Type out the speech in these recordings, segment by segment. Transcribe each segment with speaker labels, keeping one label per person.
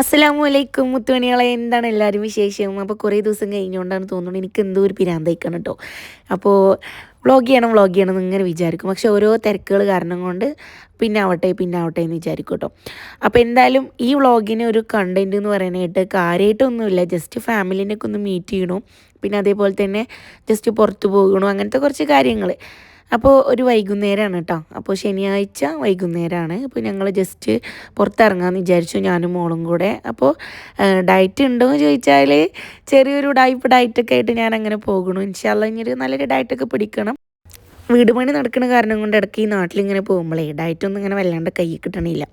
Speaker 1: അസ്സലാമു അലൈക്കും മുത്തുമണികളെ എന്താണ് എല്ലാവരും വിശേഷം? അപ്പോൾ കുറേ ദിവസം കഴിഞ്ഞുകൊണ്ടാണ് തോന്നുന്നത് എനിക്ക് എന്തോ ഒരു പിരാന്തയിക്കണം കേട്ടോ അപ്പോൾ വ്ളോഗ് ചെയ്യണം വ്ളോഗ് ചെയ്യണം എന്ന് ഇങ്ങനെ വിചാരിക്കും. പക്ഷെ ഓരോ തിരക്കുകൾ കാരണം കൊണ്ട് പിന്നെ ആവട്ടെ പിന്നെ ആവട്ടെ എന്ന് വിചാരിക്കും കേട്ടോ അപ്പോൾ എന്തായാലും ഈ വ്ളോഗിന് ഒരു കണ്ടന്റ് എന്ന് പറയാനായിട്ട് കാര്യമായിട്ടൊന്നുമില്ല ജസ്റ്റ് ഫാമിലിനെയൊക്കെ ഒന്ന് മീറ്റ് ചെയ്യണു. പിന്നെ അതേപോലെ തന്നെ ജസ്റ്റ് പുറത്ത് പോകണു. അങ്ങനത്തെ കുറച്ച് കാര്യങ്ങൾ അപ്പോൾ ഒരു വൈകുന്നേരമാണ് കേട്ടോ അപ്പോൾ ശനിയാഴ്ച വൈകുന്നേരമാണ് അപ്പോൾ ഞങ്ങൾ ജസ്റ്റ് പുറത്തിറങ്ങാമെന്ന് വിചാരിച്ചു ഞാനും മോളും കൂടെ. അപ്പോൾ ഡയറ്റ് ഉണ്ടോ എന്ന് ചോദിച്ചാൽ ചെറിയൊരു ഡൈപ്പ് ഡയറ്റൊക്കെ ആയിട്ട് ഞാൻ അങ്ങനെ പോകണു ഇൻഷാല്ല ഇനിയൊരു നല്ലൊരു ഡയറ്റൊക്കെ പിടിക്കണം. വീട് പണി നടക്കുന്ന കാരണം കൊണ്ട് ഇടയ്ക്ക് ഈ നാട്ടിലിങ്ങനെ പോകുമ്പോഴേ ഡയറ്റൊന്നും ഇങ്ങനെ വല്ലാണ്ട് കൈ കിട്ടണില്ല.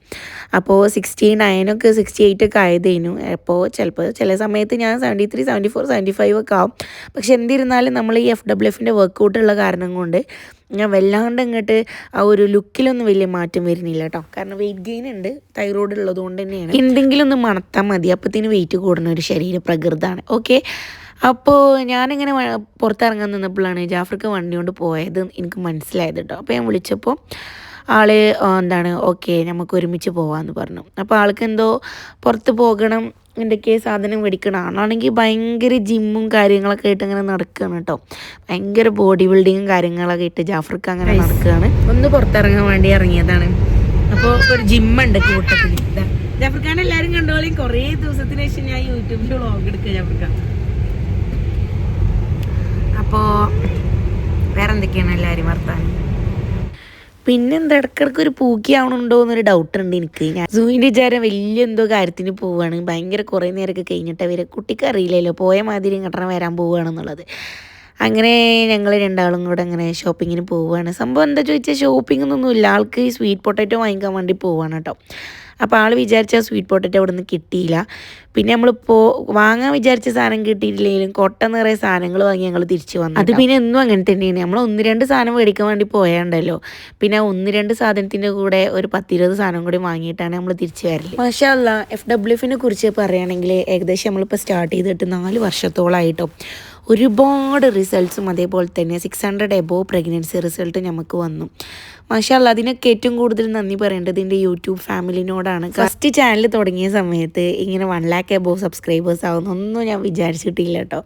Speaker 1: അപ്പോൾ സിക്സ്റ്റി നയനൊക്കെ സിക്സ്റ്റി എയ്റ്റ് ഒക്കെ ആയതേനു. അപ്പോൾ ചിലപ്പോൾ ചില സമയത്ത് ഞാൻ seventy three seventy four seventy five ഒക്കെ ആവും. പക്ഷെ എന്തിരുന്നാലും നമ്മൾ ഈ എഫ് ഡബ്ല്യു എഫിന്റെ വർക്കൗട്ട് ഉള്ള കാരണം കൊണ്ട് ഞാൻ വല്ലാണ്ട് ഇങ്ങോട്ട് ആ ഒരു ലുക്കിലൊന്നും വലിയ മാറ്റം വരുന്നില്ല കേട്ടോ കാരണം വെയിറ്റ് ഗെയിൻ ഉണ്ട് തൈറോയ്ഡ് ഉള്ളത് കൊണ്ട് തന്നെയാണ്. എന്തെങ്കിലും ഒന്ന് മണത്താൽ മതി. അപ്പത്തിന് വെയിറ്റ് കൂടുന്ന ഒരു ശരീര പ്രകൃതാണ് ഓക്കെ അപ്പോൾ ഞാനിങ്ങനെ പുറത്തിറങ്ങാൻ നിന്നപ്പോഴാണ് ജാഫർക്ക് വണ്ടി കൊണ്ട് പോയത് എനിക്ക് മനസ്സിലായത് കേട്ടോ അപ്പോൾ ഞാൻ വിളിച്ചപ്പോൾ ആൾ എന്താണ് ഓക്കെ നമുക്ക് ഒരുമിച്ച് പോവാമെന്ന് പറഞ്ഞു. അപ്പോൾ ആൾക്ക് എന്തോ പുറത്ത് പോകണം എന്തൊക്കെ സാധനം മേടിക്കണം ആളാണെങ്കിൽ ഭയങ്കര ജിമ്മും കാര്യങ്ങളൊക്കെ ആയിട്ട് അങ്ങനെ നടക്കുകയാണ് കേട്ടോ ഭയങ്കര ബോഡി ബിൽഡിങ്ങും കാര്യങ്ങളൊക്കെ ഇട്ട് ജാഫർക്ക് അങ്ങനെ നടക്കുകയാണ് ഒന്ന് പുറത്തിറങ്ങാൻ വേണ്ടി ഇറങ്ങിയതാണ്. അപ്പോൾ ഒരു ജിമ്മുണ്ട് കൂട്ടത്തിൽ ജാഫർഖാൻ എല്ലാവരും കണ്ടോളി. കുറേ ദിവസത്തിന് ശേഷം ഞാൻ യൂട്യൂബിൽ വ്ളോഗ് എടുക്കുക ജാഫർഖാൻ. അപ്പോൾ വേറെ എന്തൊക്കെയാണ് എല്ലാവരും വർത്താനം? പിന്നെന്താ ഇടക്കിടക്ക് ഒരു പൂക്കി ആവണുണ്ടോ എന്നൊരു ഡൗട്ട് ഉണ്ട് എനിക്ക്. ഞാൻ സൂവിന്റെ വിചാരം വലിയ എന്തോ കാര്യത്തിന് പോവാണ്. ഭയങ്കര കുറേ നേരമൊക്കെ കഴിഞ്ഞിട്ട് അവരെ കുട്ടിക്ക് അറിയില്ലല്ലോ പോയ മാതിരി ഇങ്ങോട്ട് വരാൻ പോവുകയാണെന്നുള്ളത് അങ്ങനെ ഞങ്ങൾ രണ്ടാളും കൂടെ അങ്ങനെ ഷോപ്പിങ്ങിന് പോവുകയാണ് സംഭവം എന്താ ചോദിച്ചാൽ ഷോപ്പിംഗ് ഒന്നും ഇല്ല ആൾക്ക് സ്വീറ്റ് പൊട്ടാറ്റോ വാങ്ങിക്കാൻ വേണ്ടി പോവുകയാണ് കേട്ടോ. അപ്പോൾ ആൾ വിചാരിച്ച സ്വീറ്റ് പൊട്ടറ്റോ അവിടെ നിന്ന് കിട്ടിയില്ല. പിന്നെ നമ്മൾ പോ വാങ്ങാൻ വിചാരിച്ച സാധനം കിട്ടിയിട്ടില്ലെങ്കിലും കൊട്ട നിറയെ സാധനങ്ങൾ വാങ്ങി ഞങ്ങൾ തിരിച്ചു വന്നു അത് പിന്നെ എന്നും അങ്ങനെ തന്നെയാണ്. നമ്മൾ ഒന്ന് രണ്ട് സാധനം മേടിക്കാൻ വേണ്ടി പോയാണ്ടല്ലോ. പിന്നെ ഒന്ന് രണ്ട് സാധനത്തിന്റെ കൂടെ ഒരു പത്തിരുപത് സാധനം കൂടി വാങ്ങിയിട്ടാണ് നമ്മൾ തിരിച്ചു വരൽ. മാഷല്ല എഫ് ഡബ്ല്യു എഫിനെ കുറിച്ച് പറയുകയാണെങ്കിൽ ഏകദേശം നമ്മളിപ്പോൾ സ്റ്റാർട്ട് ചെയ്തിട്ട് നാല് വർഷത്തോളമായിട്ടോ ഒരുപാട് റിസൾട്ട്സും അതേപോലെ തന്നെ six hundred above pregnancy result നമുക്ക് വന്നു. മാഷാല്ല അതിനൊക്കെ ഏറ്റവും കൂടുതൽ നന്ദി പറയേണ്ടത് എന്റെ യൂട്യൂബ് ഫാമിലിനോടാണ്. ഫസ്റ്റ് ചാനൽ തുടങ്ങിയ സമയത്ത് ഇങ്ങനെ വൺ ലാക്ക് എബോവ് സബ്സ്ക്രൈബേഴ്സ് ആവുന്നൊന്നും ഞാൻ വിചാരിച്ചിട്ടില്ല കേട്ടോ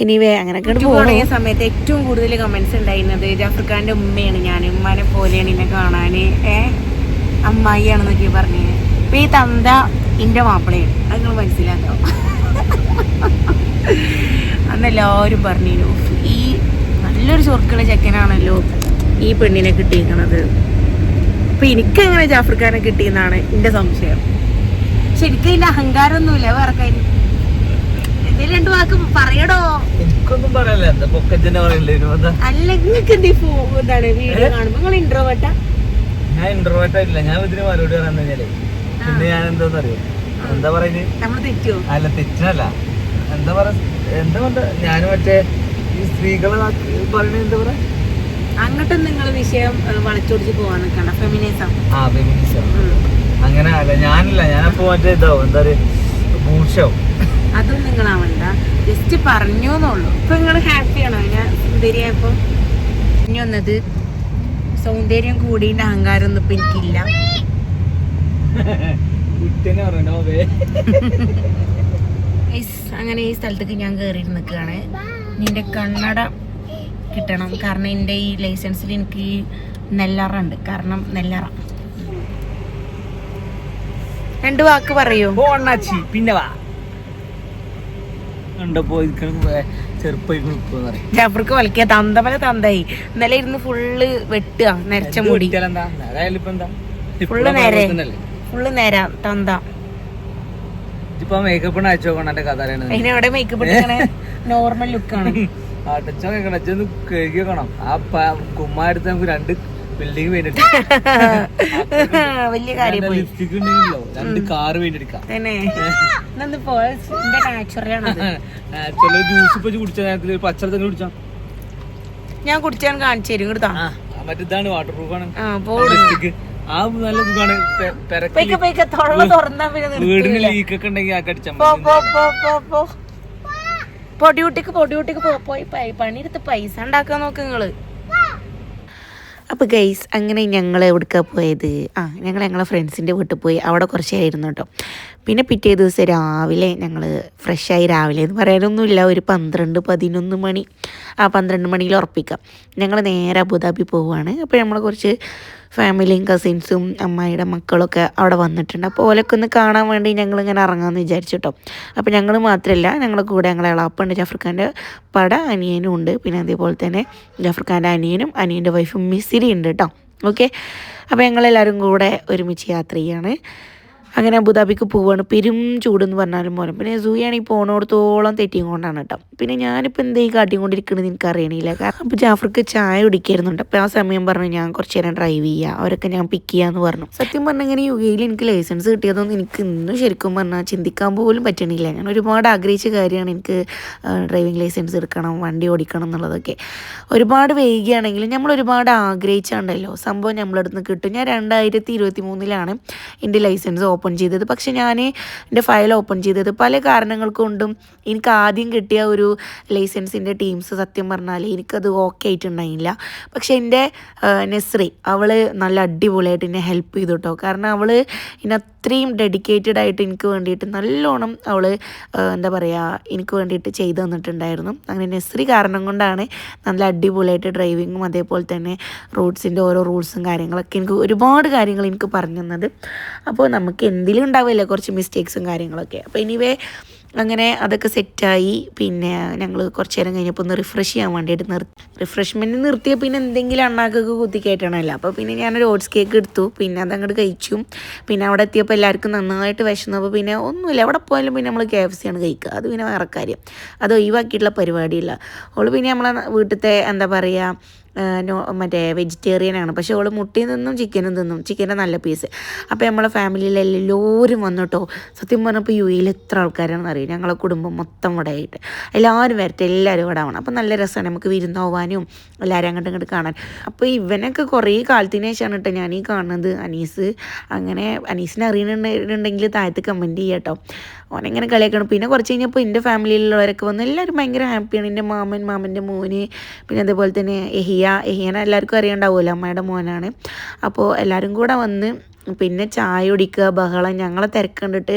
Speaker 1: എനിവേ അങ്ങനെയൊക്കെ തുടങ്ങിയ സമയത്ത് ഏറ്റവും കൂടുതൽ കമൻസ് ഉണ്ടായിരുന്നത് ജാഫർഖാന്റെ ഉമ്മയാണ്. ഞാൻ ഉമ്മാനെ പോലെയാണ് എന്നെ കാണാൻ ഏ? അമ്മായിയാണെന്നൊക്കെ പറഞ്ഞത് ഇപ്പം ഈ തന്ത എന്റെ മാപ്പിളയാണ്. അത് നിങ്ങൾ മനസ്സിലാക്കോ അന്ന് എല്ലാവരും പറഞ്ഞിരുന്നു ഈ നല്ലൊരു ചൊർക്കുള്ള ചെക്കനാണല്ലോ. ഈ പെണ്ണിനെ കിട്ടിയിരിക്കണത്. അപ്പൊ എനിക്കങ്ങനെ ജാഫർഖാനെ കിട്ടിയെന്നാണ് എന്റെ സംശയം. ശരിക്കും ഇതിന്റെ അഹങ്കാരമൊന്നുമില്ല വേറെ കാര്യം. എന്തെങ്കിലും രണ്ടു വാക്ക് പറയടോ.
Speaker 2: എനിക്കൊന്നും പറയല്ല
Speaker 1: അല്ല നിങ്ങൾക്ക് എന്ത് എന്താണ് വീഡിയോ കാണുമ്പോ? നിങ്ങൾ ഇൻട്രോവേട്ട
Speaker 2: ഞാൻ ഇൻട്രോവേർട്ട് ആയിട്ടില്ല ഞാൻ ഇതിന് മറുപടി പറയാൻ കഴിഞ്ഞാലേ പിന്നെ ഞാൻ അറിയോ? എന്താ പറയുന്നത് അല്ല തെറ്റിനല്ല എന്താ പറയാ എന്താ പറയാ ഞാൻ മറ്റേ ഈ സ്ത്രീകളെ പറയണ എന്താ പറയാ?
Speaker 1: അങ്ങോട്ടും നിങ്ങൾ വിഷയം വളച്ചൊടിച്ച് പോവാൻ നിൽക്കണ്ട ഫെമിനിസം
Speaker 2: ആ ഫെമിനിസം അങ്ങനെ അല്ല ഞാനില്ല. ഞാനപ്പോ മറ്റേ ഇതാവും. എന്താ പറയാ? ഭൂഷവും
Speaker 1: അതും നിങ്ങളാവണ്ട. ജസ്റ്റ് പറഞ്ഞു എന്നുള്ളൂ ഇപ്പൊ നിങ്ങൾ ഹാപ്പിയാണോ? ഞാൻ സുന്ദരിയായപ്പോ പറഞ്ഞു വന്നത് സൗന്ദര്യം കൂടിയിട്ട് അഹങ്കാരം ഒന്നും ഇപ്പൊ എനിക്കില്ല.
Speaker 2: കുട്ടനെ
Speaker 1: Guys, അങ്ങനെ ഈ സ്ഥലത്തേക്ക് ഞാൻ കയറി നിൽക്കുകയാണ്. നിന്റെ കണ്ണട കിട്ടണം. കാരണം എന്റെ ഈ ലൈസൻസിൽ എനിക്ക് ഈ നെല്ലറ ഉണ്ട് കാരണം നെല്ലറ. രണ്ട് വാക്ക് പറയൂ.
Speaker 2: പിന്നെ വാ.
Speaker 1: ജാഫർക്ക് വലിക്കുക തന്തമല തന്തായി ഇന്നലെ ഇരുന്ന് ഫുള്ള് വെട്ടുക നരച്ച മുടി. ഫുള്ള് നേരെ. ഫുള്ള് നേരാ തന്ത.
Speaker 2: ഇപ്പൊ മേക്കപ്പ് അയച്ചു നോക്കണം എന്റെ കഥ
Speaker 1: മേക്കപ്പ് നോർമൽ ലുക്കാണ്
Speaker 2: അടച്ചോ കേൾക്കണം കഴുകി വെക്കണം. ആ കുമ്മാരത്ത് നമുക്ക് രണ്ട് ബിൽഡിംഗ് വേണ്ടിട്ട്
Speaker 1: വലിയ കാര്യം പോയി.
Speaker 2: ലിപ്സ്റ്റിക് ഉണ്ടെങ്കിലോ രണ്ട് കാറ് വേണ്ടിയെടുക്കാം ചില ജ്യൂസ് ഇപ്പൊ കുടിച്ച നേരത്തിൽ
Speaker 1: ഞാൻ കുടിച്ചാൻ കാണിച്ചു തരും
Speaker 2: മറ്റേതാണ് വാട്ടർ പ്രൂഫ് ആണ് ലിപ്സ്റ്റിക് ആ നല്ല സുഖാണ്. പെ- പെരക്കി
Speaker 1: പൈക്ക പൈക്ക തൊള്ള തുറന്നാ പിന്നെ
Speaker 2: വീടിന് ലീക്കൊക്കെ ഉണ്ടെങ്കിൽ ആ കടിച്ചാൽ
Speaker 1: പോ ഡ്യൂട്ടിക്ക് പോ പോ പോയി പണിയെടുത്ത് പൈസ ഉണ്ടാക്കാൻ നോക്ക് നിങ്ങൾ. അപ്പോൾ ഗൈസ് അങ്ങനെ ഞങ്ങൾ എവിടേക്കാണ് പോയത്? ആ ഞങ്ങൾ ഞങ്ങളെ ഫ്രണ്ട്സിന്റെ വീട്ടിൽ പോയി. അവിടെ കുറച്ചായിരുന്നു കേട്ടോ പിന്നെ പിറ്റേ ദിവസം രാവിലെ ഞങ്ങൾ ഫ്രഷായി രാവിലെ എന്ന് പറയാനൊന്നുമില്ല. ഒരു പന്ത്രണ്ട് പതിനൊന്ന് മണി. ആ പന്ത്രണ്ട് മണിയിൽ ഉറപ്പിക്കാം. ഞങ്ങൾ നേരെ അബുദാബി പോവുകയാണ് അപ്പോൾ നമ്മൾ കുറച്ച് ഫാമിലിയും കസിൻസും അമ്മായിയുടെ മക്കളൊക്കെ അവിടെ വന്നിട്ടുണ്ട്. അപ്പോൾ ഓലൊക്കെ ഒന്ന് കാണാൻ വേണ്ടി ഞങ്ങളിങ്ങനെ ഇറങ്ങാമെന്ന് വിചാരിച്ചിട്ടോ അപ്പോൾ ഞങ്ങൾ മാത്രമല്ല ഞങ്ങളുടെ കൂടെ ഞങ്ങളെ ഇളാപ്പുണ്ട് ജഫർഖാന്റെ പട അനിയനും ഉണ്ട്. പിന്നെ അതേപോലെ തന്നെ ജഫർഖാന്റെ അനിയനും അനിയന്റെ വൈഫും മിസ്സിരി ഉണ്ട് കേട്ടോ. ഓക്കെ അപ്പോൾ ഞങ്ങളെല്ലാവരും കൂടെ ഒരുമിച്ച് യാത്ര ചെയ്യാണ്. അങ്ങനെ അബുദാബിക്ക് പോവുകയാണ് പെരും ചൂടെന്ന് പറഞ്ഞാലും പോലും. പിന്നെ സൂയാണെങ്കിൽ പോണോടത്തോളം തെറ്റിയും കൊണ്ടാണ് കേട്ടോ. പിന്നെ ഞാനിപ്പോൾ എന്തേ കാട്ടിക്കൊണ്ടിരിക്കണമെന്ന് എനിക്ക് അറിയണില്ല കാരണം അപ്പോൾ ജാഫർക്ക് ചായ കുടിക്കായിരുന്നുണ്ട്. അപ്പോൾ ആ സമയം പറഞ്ഞു ഞാൻ കുറച്ച് നേരം ഡ്രൈവ് ചെയ്യുക അവരൊക്കെ ഞാൻ പിക്ക് ചെയ്യാന്ന് പറഞ്ഞു. സത്യം പറഞ്ഞാൽ ഇങ്ങനെ യു എനിക്ക് ലൈസൻസ് കിട്ടിയതൊന്നും എനിക്ക് ഇന്നും ശരിക്കും പറഞ്ഞാൽ ചിന്തിക്കാൻ പോലും പറ്റണില്ല. ഞാൻ ഒരുപാട് ആഗ്രഹിച്ച കാര്യമാണ് എനിക്ക് ഡ്രൈവിംഗ് ലൈസൻസ് എടുക്കണം വണ്ടി ഓടിക്കണം എന്നുള്ളതൊക്കെ. ഒരുപാട് വൈകിയാണെങ്കിലും നമ്മൾ ഒരുപാട് ആഗ്രഹിച്ചാണ്ടല്ലോ. സംഭവം നമ്മളടുത്ത് കിട്ടും. ഞാൻ രണ്ടായിരത്തി ഇരുപത്തി മൂന്നിലാണ് എന്റെ ലൈസൻസ് ഓപ്പൺ ചെയ്തത്. പക്ഷെ ഞാൻ എന്റെ ഫയൽ ഓപ്പൺ ചെയ്തത് പല കാരണങ്ങൾ കൊണ്ടും എനിക്ക് ആദ്യം കിട്ടിയ ഒരു ലൈസൻസിന്റെ ടീംസ് സത്യം പറഞ്ഞാൽ എനിക്കത് ഓക്കെ ആയിട്ടുണ്ടായില്ല. പക്ഷെ എന്റെ നെസ്രി അവൾ നല്ല അടിപൊളിയായിട്ട് എന്നെ ഹെൽപ്പ് ചെയ്തു കേട്ടോ കാരണം അവൾ ഇന്നെ അത്രയും ഡെഡിക്കേറ്റഡ് ആയിട്ട് എനിക്ക് വേണ്ടിയിട്ട് നല്ലോണം അവൾ എന്താ പറയുക എനിക്ക് വേണ്ടിയിട്ട് ചെയ്തു തന്നിട്ടുണ്ടായിരുന്നു. അങ്ങനെ നെസ്രി കാരണം കൊണ്ടാണ് നല്ല അടിപൊളിയായിട്ട് ഡ്രൈവിങ്ങും അതേപോലെ തന്നെ റൂട്ട്സിന്റെ ഓരോ റൂൾസും കാര്യങ്ങളൊക്കെ എനിക്ക് ഒരുപാട് കാര്യങ്ങൾ എനിക്ക് പറഞ്ഞു തന്നത്. അപ്പോൾ നമുക്ക് എന്തിലും ഉണ്ടാവില്ല കുറച്ച് മിസ്റ്റേക്സും കാര്യങ്ങളൊക്കെ. അപ്പോൾ എനിവേ അങ്ങനെ അതൊക്കെ സെറ്റായി. പിന്നെ ഞങ്ങൾ കുറച്ച് നേരം കഴിഞ്ഞപ്പോൾ ഒന്ന് റിഫ്രഷ് ചെയ്യാൻ വേണ്ടിയിട്ട് നിർത്തി. റിഫ്രഷ്മെന്റ് നിർത്തിയ പിന്നെ എന്തെങ്കിലും അണ്ണാക്കൊക്കെ കുത്തി കയറ്റണമല്ലോ. അപ്പോൾ പിന്നെ ഞാനൊരു ഓട്സ് കേക്ക് എടുത്തു. പിന്നെ അതങ്ങോട്ട് കഴിച്ചു. പിന്നെ അവിടെ എത്തിയപ്പോൾ എല്ലാവർക്കും നന്നായിട്ട് വിശന്നപ്പോൾ പിന്നെ ഒന്നുമില്ല. എവിടെ പോയാലും പിന്നെ നമ്മൾ കെ എഫ് സി ആണ് കഴിക്കുക. അത് പിന്നെ വേറെ കാര്യം. അത് ഒഴിവാക്കിയിട്ടുള്ള പരിപാടിയില്ല. അവൾ പിന്നെ നമ്മളെ വീട്ടിലത്തെ എന്താ പറയുക മറ്റേ വെജിറ്റേറിയൻ ആണ്. പക്ഷേ അവൾ മുട്ടയിൽ നിന്നും ചിക്കനും തിന്നും. ചിക്കന്റെ നല്ല പീസ് അപ്പോൾ നമ്മളെ ഫാമിലിയിൽ എല്ലാവരും വന്നിട്ടോ. സത്യം പറഞ്ഞപ്പോൾ യു എയിൽ എത്ര ആൾക്കാരാണെന്ന് അറിയും? ഞങ്ങളെ കുടുംബം മൊത്തം ഇവിടെ ആയിട്ട്. എല്ലാവരും വരട്ടെ എല്ലാവരും ഇവിടെ ആവണം. അപ്പോൾ നല്ല രസമാണ് നമുക്ക് വിരുന്നോവാനും എല്ലാവരും അങ്ങോട്ടും ഇങ്ങോട്ട് കാണാൻ. അപ്പോൾ ഇവനൊക്കെ കുറേ കാലത്തിന് ശേഷമാണ് കേട്ടോ ഞാൻ ഈ കാണുന്നത് അനീസ്. അങ്ങനെ അനീസിനെ അറിയണുണ്ടെങ്കിൽ താഴത്ത് കമന്റ് ചെയ്യാം കേട്ടോ ഓനെങ്ങനെ കളിയാക്കണം. പിന്നെ കുറച്ച് കഴിഞ്ഞപ്പോൾ എന്റെ ഫാമിലിയിലുള്ളവരൊക്കെ വന്ന് എല്ലാവരും ഭയങ്കര ഹാപ്പിയാണ്. എന്റെ മാമൻ മാമന്റെ മോന് പിന്നെ അതേപോലെ തന്നെ എഹിയ. എഹിയനെ എല്ലാവർക്കും അറിയണ്ടാവുമല്ലോ അമ്മയുടെ മോനാണ്. അപ്പോൾ എല്ലാവരും കൂടെ വന്ന് പിന്നെ ചായ കുടിക്കുക ബഹളം ഞങ്ങളെ തിരക്കണ്ടിട്ട്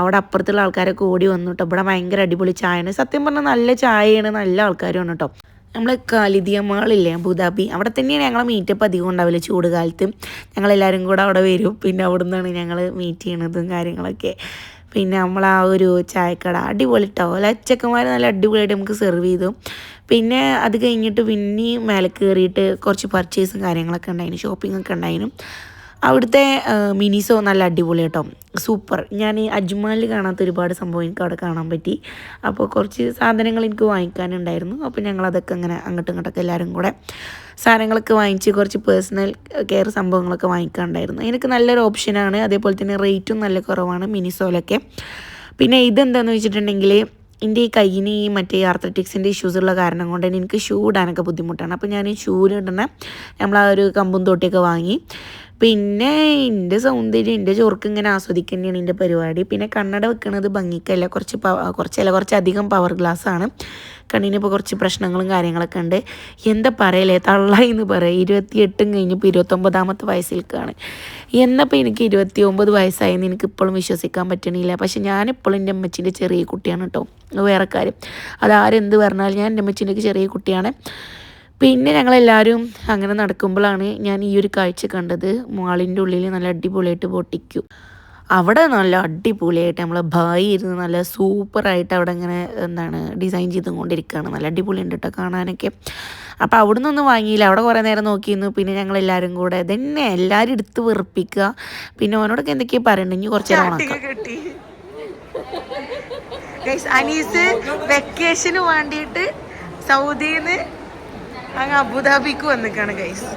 Speaker 1: അവിടെ അപ്പുറത്തുള്ള ആൾക്കാരൊക്കെ ഓടി വന്നു കേട്ടോ ഇവിടെ ഭയങ്കര അടിപൊളി ചായയാണ്. സത്യം പറഞ്ഞാൽ നല്ല ചായയാണ് നല്ല ആൾക്കാരുമാണ് കേട്ടോ നമ്മൾ കാലിദിയ മാളില്ലേ അബുദാബി? അവിടെ തന്നെയാണ് ഞങ്ങളെ മീറ്റപ്പ് അധികം ഉണ്ടാവില്ല ചൂട് കാലത്ത് ഞങ്ങളെല്ലാവരും കൂടെ അവിടെ വരും. പിന്നെ അവിടെ നിന്നാണ് ഞങ്ങൾ മീറ്റ് ചെയ്യണതും കാര്യങ്ങളൊക്കെ. പിന്നെ നമ്മൾ ആ ഒരു ചായക്കട അടിപൊളി കേട്ടോ ലച്ചക്കന്മാർ നല്ല അടിപൊളിയായിട്ട് നമുക്ക് സെർവ് ചെയ്തു. പിന്നെ അത് കഴിഞ്ഞിട്ട് പിന്നെയും മേലെ കയറിയിട്ട് കുറച്ച് പർച്ചേസും കാര്യങ്ങളൊക്കെ ഉണ്ടായിരുന്നു ഷോപ്പിംഗ് ഒക്കെ ഉണ്ടായിരുന്നു അവിടുത്തെ മിനിസോ നല്ല അടിപൊളി കേട്ടോ. സൂപ്പർ ഞാൻ അജ്മാലിൽ കാണാത്ത ഒരുപാട് സംഭവം എനിക്ക് അവിടെ കാണാൻ പറ്റി. അപ്പോൾ കുറച്ച് സാധനങ്ങൾ എനിക്ക് വാങ്ങിക്കാനുണ്ടായിരുന്നു. അപ്പോൾ ഞങ്ങളതൊക്കെ അങ്ങനെ അങ്ങോട്ടും ഇങ്ങോട്ടൊക്കെ എല്ലാവരും കൂടെ സാധനങ്ങളൊക്കെ വാങ്ങിച്ച് കുറച്ച് പേഴ്സണൽ കെയർ സംഭവങ്ങളൊക്കെ വാങ്ങിക്കാനുണ്ടായിരുന്നു. എനിക്ക് നല്ലൊരു ഓപ്ഷനാണ് അതേപോലെ തന്നെ റേറ്റും നല്ല കുറവാണ് മിനിസോലൊക്കെ പിന്നെ ഇതെന്താണെന്ന് വെച്ചിട്ടുണ്ടെങ്കിൽ എന്റെ ഈ കയ്യിന് ഈ മറ്റേ ആർത്തറ്റിക്സിന്റെ ഇഷ്യൂസ് ഉള്ള കാരണം കൊണ്ട് തന്നെ എനിക്ക് ഷൂ ഇടാനൊക്കെ ബുദ്ധിമുട്ടാണ്. അപ്പോൾ ഞാൻ ഈ ഇടുന്ന നമ്മൾ ആ ഒരു കമ്പും തൊട്ടിയൊക്കെ വാങ്ങി. പിന്നെ എന്റെ സൗന്ദര്യം എന്റെ ചോർക്ക് ഇങ്ങനെ ആസ്വദിക്കേണ്ടതാണ് എന്റെ പരിപാടി. പിന്നെ കണ്ണട വെക്കുന്നത് ഭംഗിക്കല്ല. കുറച്ച് കുറച്ചല്ല കുറച്ചധികം പവർ ഗ്ലാസ് ആണ്. കണ്ണിന് കണ്ണിനിപ്പോൾ കുറച്ച് പ്രശ്നങ്ങളും കാര്യങ്ങളൊക്കെ ഉണ്ട്. എന്താ പറയലേ? തള്ളായി എന്ന് പറയാം. ഇരുപത്തിയെട്ടും കഴിഞ്ഞപ്പോൾ ഇരുപത്തൊമ്പതാമത്തെ വയസ്സിലേക്കാണ് എന്നപ്പോൾ എനിക്ക് ഇരുപത്തി ഒമ്പത് വയസ്സായെന്ന് എനിക്ക് ഇപ്പോഴും വിശ്വസിക്കാൻ പറ്റണില്ല. പക്ഷെ ഞാനിപ്പോഴും എന്റെ അമ്മച്ചിന്റെ ചെറിയ കുട്ടിയാണ് കേട്ടോ വേറെ കാര്യം. അതാരെന്ത് പറഞ്ഞാലും ഞാൻ എന്റെ അമ്മച്ചിന്റെ ചെറിയ കുട്ടിയാണ്. പിന്നെ ഞങ്ങളെല്ലാവരും അങ്ങനെ നടക്കുമ്പോഴാണ് ഞാൻ ഈ ഒരു കാഴ്ച കണ്ടത്. മാളിന്റെ ഉള്ളിൽ നല്ല അടിപൊളിയായിട്ട് പൊട്ടിക്കും. അവിടെ നല്ല അടിപൊളിയായിട്ട് നമ്മളെ ഭായി ഇരുന്ന് നല്ല സൂപ്പറായിട്ട് അവിടെ ഇങ്ങനെ എന്താണ് ഡിസൈൻ ചെയ്തുകൊണ്ടിരിക്കുകയാണ്. നല്ല അടിപൊളിയുണ്ട് കേട്ടോ കാണാനൊക്കെ. അപ്പോൾ അവിടെ നിന്നൊന്നും വാങ്ങിയില്ല. അവിടെ കുറേ നേരം നോക്കിയിരുന്നു. പിന്നെ ഞങ്ങൾ എല്ലാവരും കൂടെ തന്നെ എല്ലാവരും എടുത്ത് വെറുപ്പിക്കുക. പിന്നെ ഓനോടൊക്കെ എന്തൊക്കെയാണ് പറയണ്ടേ ഇനി കുറച്ച് നേരം അനീസ് വെക്കേഷന് വേണ്ടിയിട്ട് സൗദിയിൽ നിന്ന് അങ്ങ് അബുദാബിക്ക് വന്നിക്കാണ് ഗൈസ്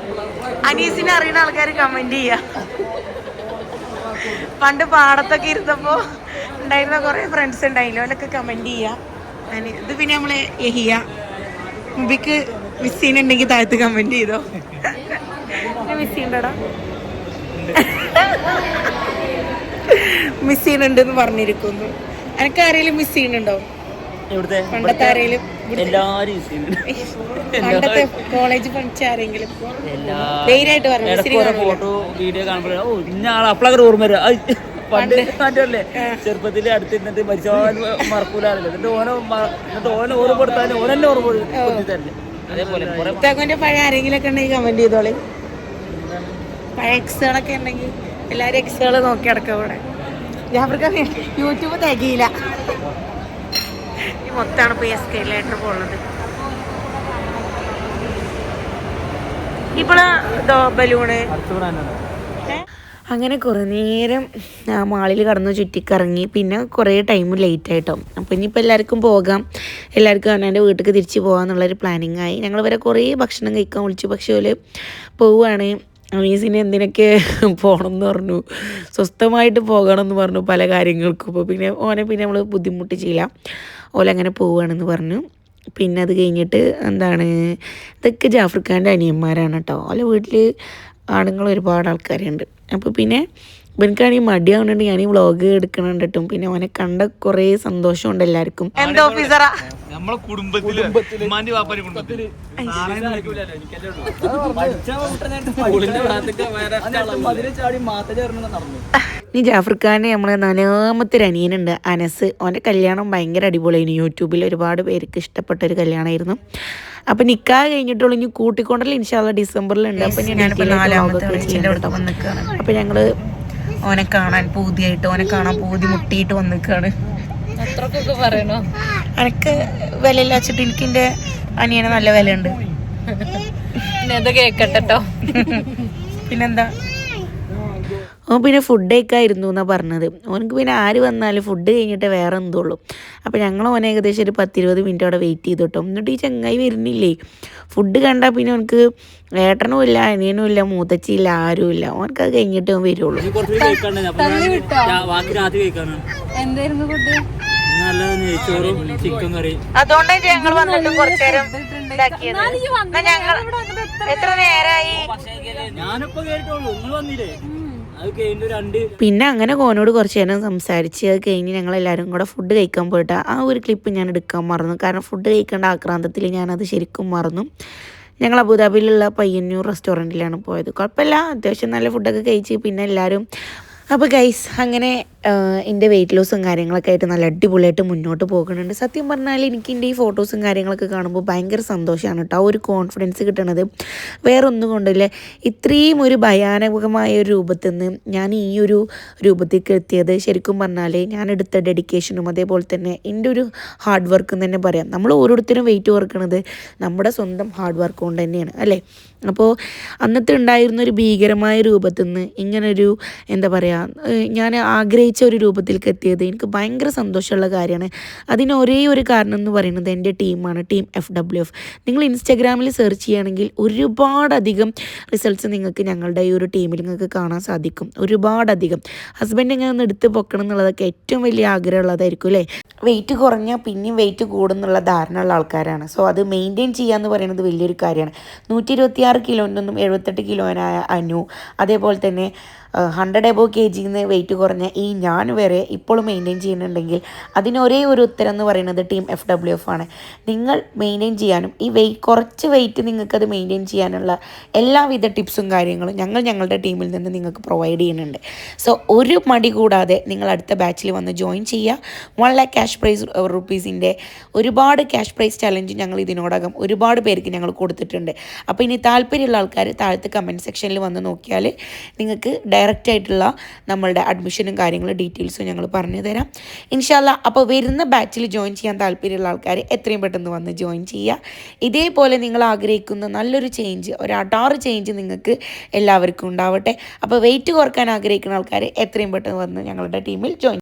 Speaker 1: അനീസിനെ അറിയുന്ന ആൾക്കാർ കമന്റ് ചെയ്യാം. പണ്ട് പാടത്തൊക്കെ ഇരുന്നപ്പോ ഉണ്ടായിരുന്ന കുറെ ഫ്രണ്ട്സ് ഉണ്ടായില്ലോ അവരൊക്കെ കമന്റ് ചെയ്യാ. ഇത് പിന്നെ നമ്മളെ എഹിയ മുബിക്ക് മിസ് ചെയ്യുന്നുണ്ടെങ്കിൽ താഴത്ത് കമന്റ് ചെയ്തോ. മിസ് ചെയ്യണ്ടടാ. മിസ് ചെയ്യുന്നുണ്ടെന്ന് പറഞ്ഞിരിക്കുന്നു. എനിക്ക് ആരെങ്കിലും മിസ് ചെയ്യുന്നുണ്ടോ?
Speaker 3: ഇവിടുത്തെ എല്ലാരും ചെയ്യുന്നുണ്ട്.
Speaker 1: കോളേജ് പഠിച്ച ആരെങ്കിലും?
Speaker 3: ഫോട്ടോ വീഡിയോ കാണുമ്പോഴേ ഓ ഇന്ന ആൾ അപ്പളൊക്കെ ഓർമ്മ വരാം. ഐ, പണ്ട് മാറ്റമല്ലേ ചെറുപ്പത്തിൽ അടുത്തിരുന്നിട്ട് മരിച്ചാൽ മറക്കൂലല്ലോ എന്നിട്ട് ഓനെ എന്നിട്ട് ഓനെ ഓർമ്മ കൊടുത്താലും ഓനെന്നെ ഓർമ്മ അതേപോലെ
Speaker 1: പഴയ ആരെങ്കിലും ഒക്കെ ഉണ്ടെങ്കിൽ കമന്റ് ചെയ്തോളെ. പഴയ എക്സുകളൊക്കെ ഉണ്ടെങ്കിൽ എല്ലാവരും എക്സുകൾ നോക്കി അടക്കം ഇവിടെ ജാഫർക്ക് യൂട്യൂബ് തികയില്ല. ഈ മൊത്തമാണ് ഇപ്പോൾ എസ് കെ ലെറ്റർ പോകുന്നത് ഇപ്പോൾ ഇതോ ബലൂണ്? അങ്ങനെ കുറേ നേരം ആ മാളിൽ കടന്ന് ചുറ്റിക്കറങ്ങി. പിന്നെ കുറേ ടൈം ലേറ്റ് ആയിട്ടോ. അപ്പോൾ ഇനിയിപ്പോൾ എല്ലാവർക്കും പോകാം. എല്ലാവർക്കും അവനവന്റെ വീട്ടിലേക്ക് തിരിച്ച് പോകാമെന്നുള്ളൊരു പ്ലാനിങ് ആയി. ഞങ്ങൾ വരെ കുറേ ഭക്ഷണം കഴിക്കാൻ വിളിച്ചു. പക്ഷേ പോവുകയാണ് അമീസിന് എന്തിനൊക്കെ പോകണം എന്ന് പറഞ്ഞു. സ്വസ്ഥമായിട്ട് പോകണം എന്ന് പറഞ്ഞു പല കാര്യങ്ങൾക്കും. അപ്പോൾ പിന്നെ ഓനെ പിന്നെ നമ്മൾ ബുദ്ധിമുട്ടിച്ചില്ല. ഓലങ്ങനെ പോവുകയാണെന്ന് പറഞ്ഞു. പിന്നെ അത് കഴിഞ്ഞിട്ട് എന്താണ് ഇതൊക്കെ ജാഫർ ഖാന്റെ അനിയന്മാരാണ് കേട്ടോ. ഓലെ വീട്ടിൽ ആണുങ്ങൾ ഒരുപാട് ആൾക്കാരുണ്ട്. അപ്പോൾ പിന്നെ ഇവനക്കാണെങ്കിൽ മടിയാവുന്നുണ്ട് ഞാൻ ഈ വ്ളോഗ് എടുക്കണുണ്ടിട്ടും. പിന്നെ അവനെ കണ്ട കുറേ സന്തോഷമുണ്ട് എല്ലാവർക്കും. എന്താ ഓഫീസറാ
Speaker 2: നമ്മളെ കുടുംബത്തിൽ ഉമ്മാന്റെ വാപ്പാന്റെ
Speaker 3: കുടുംബത്തിൽ.
Speaker 1: ഇനി ജാഫർ ഖാന്റെ നമ്മളെ നാലാമത്തെ ഒരു അനിയനുണ്ട് അനസ്. അവന്റെ കല്യാണം ഭയങ്കര അടിപൊളിയായിരുന്നു. യൂട്യൂബിൽ ഒരുപാട് പേർക്ക് ഇഷ്ടപ്പെട്ട ഒരു കല്യാണമായിരുന്നു. അപ്പൊ നിക്കാ കഴിഞ്ഞിട്ടുള്ളൂ. ഇനി കൂട്ടിക്കൊണ്ടല്ലോ ഇൻഷാല്ല ഡിസംബറിലുണ്ട്. അപ്പം അപ്പൊ ഞങ്ങൾ ഓനെ കാണാൻ പൂതിയായിട്ട് ഓനെ കാണാൻ പൂതി മുട്ടിയിട്ട് വന്നിക്കാണ്.
Speaker 4: അത്രക്കൊക്കെ പറയണോ?
Speaker 1: എനിക്ക് വിലയില്ലാച്ചിട്ട് എനിക്ക് എന്റെ അനിയനെ നല്ല വിലയുണ്ട്.
Speaker 4: കേക്കട്ടോ
Speaker 1: പിന്നെന്താ? ഓൻ പിന്നെ ഫുഡ് കഴിക്കായിരുന്നു എന്നാണ് പറഞ്ഞത്. ഓനക്ക് പിന്നെ ആര് വന്നാലും ഫുഡ് കഴിഞ്ഞിട്ട് വേറെ എന്തുള്ളൂ. അപ്പോൾ ഞങ്ങൾ ഓനെ ഏകദേശം ഒരു പത്തിരുപത് മിനിറ്റ് അവിടെ വെയിറ്റ് ചെയ്തു കേട്ടോ. എന്നിട്ട് ഈ ചങ്ങായി വരുന്നില്ലേ? ഫുഡ് കണ്ടാൽ പിന്നെ ഓനക്ക് ഏട്ടനും ഇല്ല അനിയനും ഇല്ല മൂത്തച്ചിയില്ല ആരും ഇല്ല. ഓനക്ക് അത് കഴിഞ്ഞിട്ട് ഓൻ വരുള്ളൂ.
Speaker 4: എന്തായിരുന്നു ഫുഡ്
Speaker 3: നല്ല നെയ്ച്ചോറും ചിക്കൻ കറി
Speaker 1: അതുകൊണ്ടാണ് ഞങ്ങൾ വന്നിട്ട് കുറച്ചു നേരം ഞങ്ങൾ എത്ര നേരായി?
Speaker 3: ഞാനിപ്പോ കേട്ടോളൂ നിങ്ങൾ വന്നില്ലേ?
Speaker 1: പിന്നെ അങ്ങനെ കോനോട് കുറച്ച് നേരം സംസാരിച്ച് അത് കഴിഞ്ഞ് ഞങ്ങൾ എല്ലാവരും കൂടെ ഫുഡ് കഴിക്കാൻ പോയിട്ട് ആ ഒരു ക്ലിപ്പ് ഞാൻ എടുക്കാൻ മറന്നു. കാരണം ഫുഡ് കഴിക്കേണ്ട ആക്രാന്തത്തിൽ ഞാനത് ശരിക്കും മറന്നു. ഞങ്ങൾ അബുദാബിയിലുള്ള പയ്യന്നൂർ റെസ്റ്റോറന്റിലാണ് പോയത്. കുഴപ്പമില്ല. അത്യാവശ്യം നല്ല ഫുഡൊക്കെ കഴിച്ച് പിന്നെ എല്ലാവരും അപ്പോൾ ഗൈസ് അങ്ങനെ എന്റെ വെയിറ്റ് ലോസും കാര്യങ്ങളൊക്കെ ആയിട്ട് നല്ല അടിപൊളിയായിട്ട് മുന്നോട്ട് പോകുന്നുണ്ട്. സത്യം പറഞ്ഞാൽ എനിക്ക് എന്റെ ഈ ഫോട്ടോസും കാര്യങ്ങളൊക്കെ കാണുമ്പോൾ ഭയങ്കര സന്തോഷമാണ് കേട്ടോ ആ ഒരു കോൺഫിഡൻസ് കിട്ടണത് വേറെ കൊണ്ടില്ല. ഇത്രയും ഒരു ഭയാനകമായ ഒരു രൂപത്തിൽ നിന്ന് ഞാൻ ഈ ഒരു രൂപത്തേക്ക് എത്തിയത് ശരിക്കും പറഞ്ഞാൽ ഞാൻ എടുത്ത ഡെഡിക്കേഷനും അതേപോലെ തന്നെ എന്റെ ഒരു ഹാർഡ് വർക്ക് എന്ന് തന്നെ പറയാം. നമ്മൾ ഓരോരുത്തരും വെയിറ്റ് കുറക്കണത് നമ്മുടെ സ്വന്തം ഹാർഡ് വർക്ക് കൊണ്ട് തന്നെയാണ് അല്ലേ? അപ്പോൾ അന്നത്തെ ഉണ്ടായിരുന്ന ഒരു ഭീകരമായ രൂപത്തിൽ നിന്ന് ഇങ്ങനൊരു എന്താ പറയുക ഞാൻ ആഗ്രഹിച്ച ഒരു രൂപത്തിലേക്ക് എത്തിയത്. എനിക്ക് ഭയങ്കര സന്തോഷമുള്ള കാര്യമാണ്. അതിന് ഒരേ ഒരു കാരണം എന്ന് പറയുന്നത് എന്റെ ടീമാണ് ടീം എഫ് ഡബ്ല്യു എഫ് നിങ്ങൾ ഇൻസ്റ്റാഗ്രാമിൽ സെർച്ച് ചെയ്യുകയാണെങ്കിൽ ഒരുപാടധികം റിസൾട്ട്സ് നിങ്ങൾക്ക് ഞങ്ങളുടെ ഈ ഒരു ടീമിൽ നിങ്ങൾക്ക് കാണാൻ സാധിക്കും. ഒരുപാടധികം. ഹസ്ബൻഡ് ഇങ്ങനെ ഒന്ന് എടുത്ത് പൊക്കണം എന്നുള്ളതൊക്കെ ഏറ്റവും വലിയ ആഗ്രഹമുള്ളതായിരിക്കും അല്ലേ? വെയിറ്റ് കുറഞ്ഞാൽ പിന്നെയും വെയിറ്റ് കൂടുന്നുള്ള ഉള്ള ആൾക്കാരാണ്. സോ അത് മെയിന്റെയിൻ ചെയ്യുക എന്ന് പറയുന്നത് വലിയൊരു കാര്യമാണ്. നൂറ്റി ഇരുപത്തിയാറ് കിലോന്റെ ഒന്നും എഴുപത്തെട്ട് കിലോനായ അനു. അതേപോലെ തന്നെ ഹൺഡ്രഡ് എബോ കെ ജിന്ന് വെയിറ്റ് കുറഞ്ഞ ഈ ഞാൻ വരെ ഇപ്പോഴും മെയിന്റെയിൻ ചെയ്യുന്നുണ്ടെങ്കിൽ അതിന് ഒരേ ഒരു ഉത്തരം എന്ന് പറയുന്നത് ടീം എഫ് ഡബ്ല്യു എഫ് ആണ്. നിങ്ങൾ മെയിന്റെയിൻ ചെയ്യാനും ഈ വെയിറ്റ് കുറച്ച് വെയിറ്റ് നിങ്ങൾക്കത് മെയിന്റെയിൻ ചെയ്യാനുള്ള എല്ലാവിധ ടിപ്സും കാര്യങ്ങളും ഞങ്ങൾ ഞങ്ങളുടെ ടീമിൽ നിന്ന് നിങ്ങൾക്ക് പ്രൊവൈഡ് ചെയ്യുന്നുണ്ട്. സോ ഒരു മടി കൂടാതെ നിങ്ങൾ അടുത്ത ബാച്ചിൽ വന്ന് ജോയിൻ ചെയ്യുക. വൺ ലാക്ക് ക്യാഷ് പ്രൈസ് റുപ്പീസിന്റെ ഒരുപാട് ക്യാഷ് പ്രൈസ് ചലഞ്ച് ഞങ്ങൾ ഇതിനോടകം ഒരുപാട് പേർക്ക് ഞങ്ങൾ കൊടുത്തിട്ടുണ്ട്. അപ്പോൾ ഇനി താല്പര്യമുള്ള ആൾക്കാർ താഴത്തെ കമന്റ് സെക്ഷനിൽ വന്ന് നോക്കിയാൽ നിങ്ങൾക്ക് ഡയറക്റ്റ് ആയിട്ടുള്ള നമ്മളുടെ അഡ്മിഷനും കാര്യങ്ങളും ഡീറ്റെയിൽസും ഞങ്ങൾ പറഞ്ഞു തരാം. ഇൻഷാല്ല അപ്പോൾ വരുന്ന ബാച്ചിൽ ജോയിൻ ചെയ്യാൻ താല്പര്യമുള്ള ആൾക്കാർ എത്രയും പെട്ടെന്ന് വന്ന് ജോയിൻ ചെയ്യുക. ഇതേപോലെ നിങ്ങൾ ആഗ്രഹിക്കുന്ന നല്ലൊരു ചേഞ്ച് ഒരു അടാറ് ചേഞ്ച് നിങ്ങൾക്ക് എല്ലാവർക്കും ഉണ്ടാവട്ടെ. അപ്പോൾ വെയിറ്റ് കുറയ്ക്കാൻ ആഗ്രഹിക്കുന്ന ആൾക്കാർ എത്രയും പെട്ടെന്ന് വന്ന് ഞങ്ങളുടെ ടീമിൽ ജോയിൻ